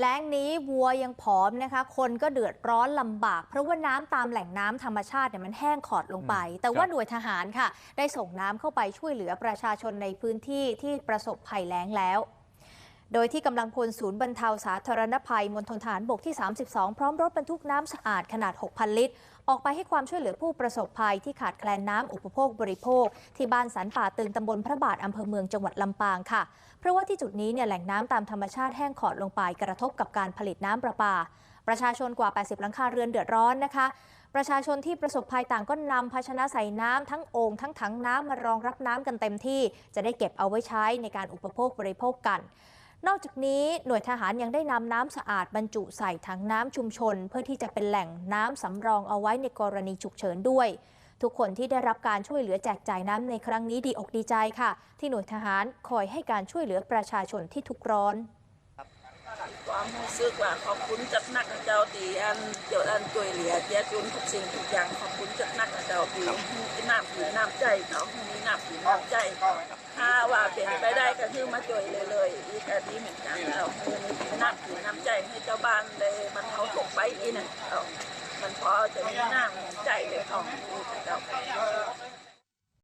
แล้งนี้วัวยังผอมนะคะ คนก็เดือดร้อนลำบาก เพราะว่าน้ำตามแหล่งน้ำธรรมชาติเนี่ยมันแห้งขอดลงไป แต่ว่าครับหน่วยทหารค่ะ ได้ส่งน้ำเข้าไปช่วยเหลือประชาชนในพื้นที่ที่ประสบภัยแล้งแล้ว โดยที่กำลังพลศูนย์บรรเทาสาธารณภัยมณฑลทหารบกที่ 32 พร้อมรถบรรทุกน้ำสะอาดขนาด 6,000 ลิตร ออกไปให้ความช่วยเหลือผู้ประสบภัยที่ขาดแคลนน้ำอุปโภคบริโภค ที่บ้านสันป่าตึงตำบลพระบาทอำเภอเมืองจังหวัดลำปางค่ะ เพราะว่าที่จุดนี้เนี่ยแหล่งน้ำตามธรรมชาติแห้งขอดลงไปกระทบกับการผลิตน้ำประปา ประชาชนกว่า 80 หลังคาเรือนเดือดร้อนนะคะประชาชนที่ประสบภัยต่างก็นำภาชนะใส่น้ำทั้งโอ่งทั้งถังน้ำมารองรับน้ำกันเต็มที่ จะได้เก็บเอาไว้ใช้ในการอุปโภคบริโภคกัน นอกจากนี้หน่วยทหารยังได้นำน้ำสะอาดบรรจุใส่ถังน้ำชุมชน เพื่อที่จะเป็นแหล่งน้ำสำรองเอาไว้ในกรณีฉุกเฉินด้วย ทุกคนที่ได้รับการช่วยเหลือแจกจ่ายน้ำในครั้งนี้ดีอกดีใจค่ะ ที่หน่วยทหารคอยให้การช่วยเหลือประชาชนที่ทุกร้อน ความรู้สึกว่าขอบคุณจัดหนักนะเจ้าตีอันเดี๋ยวอันช่วยเหลือเจ้าจุนทุกสิ่งทุกอย่างขอบคุณจัดหนักนะเจ้าตีที่น้ำผีน้ำใจเนาะมีน้ำผีน้ำใจถ้าว่าเป็นไปได้ก็คือมาช่วยเลยเลยๆอีกอันนี้เหมือนกันเราคือมีน้ำผีน้ำใจให้เจ้าบ้านเลยมันเขาถูกไปอีกนะเจ้ามันพอจะมีน้ำใจเลยของเจ้า